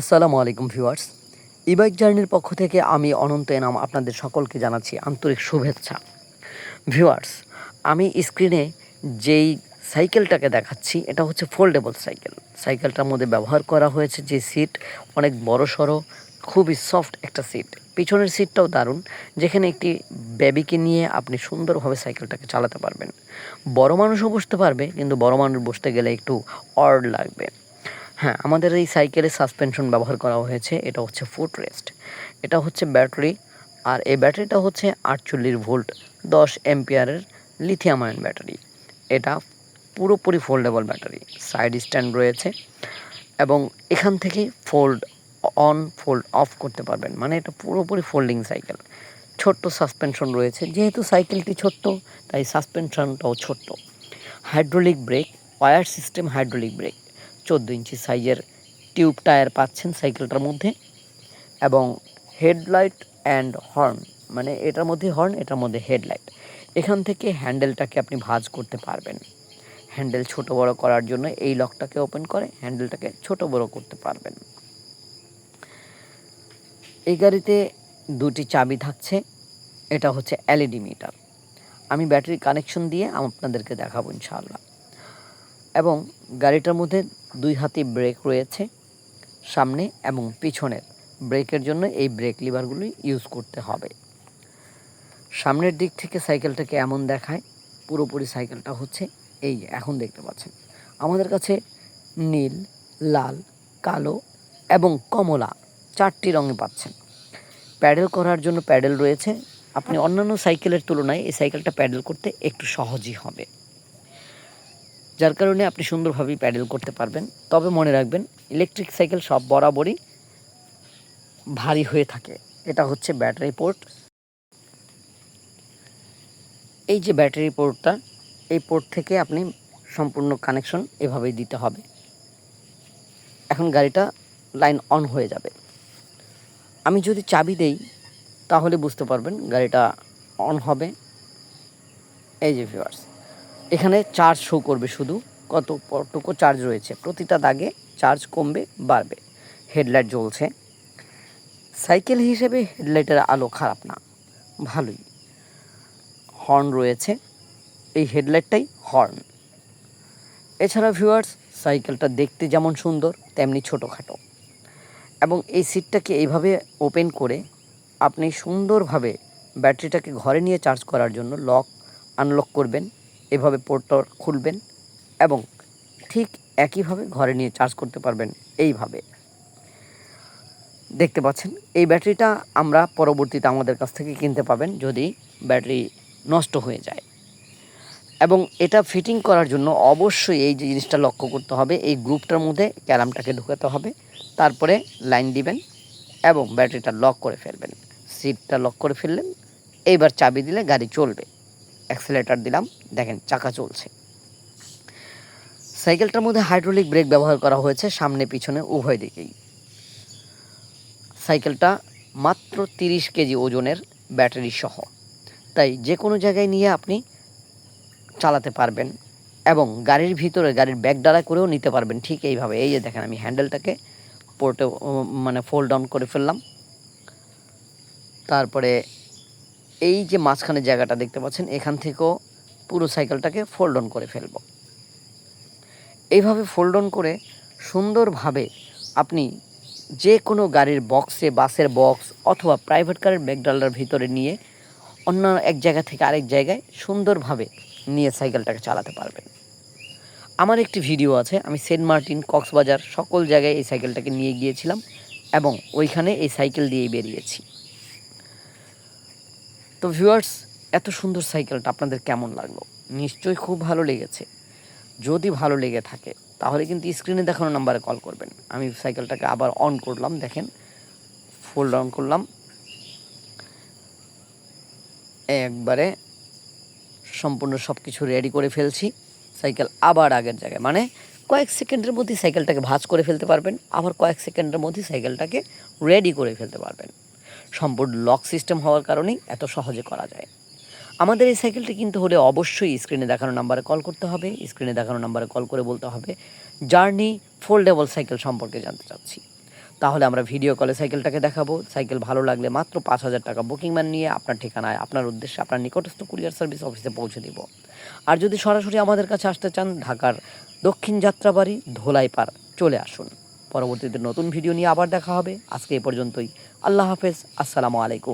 আসসালামু আলাইকুম ভিউয়ার্স। ই বাইক জার্নির পক্ষ থেকে আমি অনন্ত এনাম আপনাদের সকলকে জানাচ্ছি আন্তরিক শুভেচ্ছা। ভিউয়ার্স, আমি স্ক্রিনে যেই সাইকেলটাকে দেখাচ্ছি, এটা হচ্ছে ফোল্ডেবল সাইকেল। সাইকেলটার মধ্যে ব্যবহার করা হয়েছে যে সিট অনেক বড় সড়ো, খুবই সফট একটা সিট পিছনের সিটটাও দারুণ, যেখানে একটি বেবিকে নিয়ে আপনি সুন্দরভাবে সাইকেলটাকে চালাতে পারবেন। বড় মানুষও বসতে পারবে, কিন্তু বড় মানুষ বসতে গেলে একটু অড লাগবে। হ্যাঁ আমাদের এই সাইকেলে সাসপেনশন ব্যবহার করা হয়েছে, এটা হচ্ছে ফুট রেস্ট এটা হচ্ছে ব্যাটারি আর এই ব্যাটারিটা হচ্ছে আটচল্লিশ ভোল্ট দশ এমপিয়ারের লিথিয়াম আয়ন ব্যাটারি এটা পুরোপুরি ফোল্ডেবল ব্যাটারি সাইড স্ট্যান্ড রয়েছে, এবং এখান থেকে ফোল্ড অন ফোল্ড অফ করতে পারবেন। মানে এটা পুরোপুরি ফোল্ডিং সাইকেল ছোট্ট সাসপেনশন রয়েছে, যেহেতু সাইকেলটি ছোট্ট, তাই সাসপেনশনটাও ছোট্ট। Hydraulic brake war system hydraulic brake চোদ্দ ইঞ্চি সাইজের টিউব টায়ার পাচ্ছেন সাইকেলটার মধ্যে এবং হেডলাইট অ্যান্ড হর্ন মানে এটার মধ্যে হর্ন, এটার মধ্যে হেডলাইট। এখান থেকে হ্যান্ডেলটাকে আপনি ভাঁজ করতে পারবেন। হ্যান্ডেল ছোট বড় করার জন্য এই লকটাকে ওপেন করে হ্যান্ডেলটাকে ছোট বড় করতে পারবেন। এই গাড়িতে দুটি চাবি থাকছে, এটা হচ্ছে এলইডি মিটার। আমি ব্যাটারি কানেকশন দিয়ে আপনাদেরকে দেখাবো ইনশাআল্লাহ। এবং গাড়িটার মধ্যে দুই হাতি ব্রেক রয়েছে, সামনে এবং পিছনের। ব্রেকের জন্য এই ব্রেক লিভারগুলি ইউজ করতে হবে। সামনের দিক থেকে সাইকেলটাকে এমন দেখায়, পুরোপুরি সাইকেলটা হচ্ছে এই এখন দেখতে পাচ্ছেন। আমাদের কাছে নীল, লাল, কালো এবং কমলা চারটি রঙে পাচ্ছেন। প্যাডেল করার জন্য প্যাডেল রয়েছে। আপনি অন্যান্য সাইকেলের তুলনায় এই সাইকেলটা প্যাডেল করতে একটু সহজই হবে। যার কারণে আপনি সুন্দরভাবেই প্যাডেল করতে পারবেন। তবে মনে রাখবেন ইলেকট্রিক সাইকেল সব বরাবরই ভারী হয়ে থাকে। এটা হচ্ছে ব্যাটারি পোর্ট। এই যে ব্যাটারি পোর্টটা, এই পোর্ট থেকে আপনি সম্পূর্ণ কানেকশন এভাবেই দিতে হবে। এখন গাড়িটা লাইন অন হয়ে যাবে। আমি যদি চাবি দেই, তাহলে বুঝতে পারবেন গাড়িটা অন হবে। এই যে ভিউয়ার্স এখানে চার্জ শো করবে শুধু। কতটুকু চার্জ রয়েছে? প্রতিটা দাগে চার্জ কমবে, বাড়বে। হেডলাইট জ্বলছে। সাইকেল হিসেবে হেডলাইটের আলো খারাপ না। ভালোই। হর্ন রয়েছে। এই হেডলাইটটাই হর্ন এছাড়া ভিউয়ার্স সাইকেলটা দেখতে যেমন সুন্দর, তেমনি ছোটোখাটো। এবং এই সিটটাকে এইভাবে ওপেন করে আপনি সুন্দরভাবে ব্যাটারিটাকে ঘরে নিয়ে চার্জ করার জন্য লক আনলক করবেন। এভাবে পোর্টটা খুলবেন এবং ঠিক একইভাবে ঘরে নিয়ে চার্জ করতে পারবেন এইভাবে। দেখতে পাচ্ছেন, এই ব্যাটারিটা আমরা পরবর্তীতে আমাদের কাছ থেকে কিনতে পাবেন যদি ব্যাটারি নষ্ট হয়ে যায়। এবং এটা ফিটিং করার জন্য অবশ্যই এই যে জিনিসটা লক্ষ্য করতে হবে, এই গ্রুপটার মধ্যে ক্যারামটাকে ঢুকাতে হবে, তারপরে লাইন দিবেন এবং ব্যাটারিটা লক করে ফেলবেন। সিটটা লক করে ফেললেন, এইবার চাবি দিলে গাড়ি চলবে। অ্যাক্সেলেটার দিলাম। দেখেন, চাকা চলছে। সাইকেলটার মধ্যে হাইড্রোলিক ব্রেক ব্যবহার করা হয়েছে, সামনে, পিছনে, উভয় দিকেই। সাইকেলটা মাত্র তিরিশ কেজি ওজনের ব্যাটারি সহ। তাই যে কোনো জায়গায় নিয়ে আপনি চালাতে পারবেন এবং গাড়ির ভিতরে, গাড়ির ব্যাগ ডালা করেও নিতে পারবেন। ঠিক এইভাবে। এই যে দেখেন, আমি হ্যান্ডেলটাকে পোর্টে মানে ফোল্ড ডাউন করে ফেললাম। তারপরে এই যে মাঝখানে জায়গাটা দেখতে পাচ্ছেন, এখান থেকেও পুরো সাইকেলটাকে ফোল্ড অন করে ফেলব। এইভাবে ফোল্ড অন করে সুন্দরভাবে আপনি যে কোনো গাড়ির বক্সে বাসের বক্স অথবা প্রাইভেট কারের ব্যাগডালার ভিতরে নিয়ে অন্য এক জায়গা থেকে আরেক জায়গায় সুন্দরভাবে নিয়ে সাইকেলটাকে চালাতে পারবেন। আমার একটি ভিডিও আছে, আমি সেন্ট মার্টিন, কক্সবাজার সকল জায়গায় এই সাইকেলটাকে নিয়ে গিয়েছিলাম এবং ওইখানে এই সাইকেল দিয়েই বেরিয়েছি। তো ভিউয়ার্স এত সুন্দর সাইকেলটা আপনাদের কেমন লাগল? নিশ্চয়ই খুব ভালো লেগেছে। যদি ভালো লেগে থাকে, তাহলে কিন্তু স্ক্রিনে দেখানো নাম্বারে কল করবেন। আমি সাইকেলটাকে আবার অন করলাম, দেখেন। ফুল অন করলাম। একবারে সম্পূর্ণ সব কিছু রেডি করে ফেলছি। সাইকেল আবার আগের জায়গায়। মানে কয়েক সেকেন্ডের মধ্যে সাইকেলটাকে ভাঁজ করে ফেলতে পারবেন। আবার কয়েক সেকেন্ডের মধ্যে সাইকেলটাকে রেডি করে ফেলতে পারবেন। সম্পূর্ণ লক সিস্টেম হওয়ার কারণেই এত সহজে করা যায়। আমাদের এই সাইকেলটি কিনতে হলে অবশ্যই স্ক্রিনে দেখানো নাম্বারে কল করতে হবে। স্ক্রিনে দেখানো নাম্বারে কল করে বলতে হবে, জার্নি ফোল্ডেবল সাইকেল সম্পর্কে জানতে চাচ্ছি। তাহলে আমরা ভিডিও কলে সাইকেলটাকে দেখাবো। সাইকেল ভালো লাগলে মাত্র পাঁচ হাজার টাকা বুকিং ম্যান নিয়ে আপনার ঠিকানায়, আপনার উদ্দেশ্যে আপনার নিকটস্থ কুরিয়ার সার্ভিস অফিসে পৌঁছে দিব। আর যদি সরাসরি আমাদের কাছে আসতে চান, ঢাকার দক্ষিণ যাত্রাবাড়ি, ধোলাইপাড়, চলে আসুন। পরবর্তীতে নতুন ভিডিও নিয়ে আবার দেখা হবে। আজকে এ পর্যন্তই। আল্লাহ হাফেজ। আসসালামু আলাইকুম।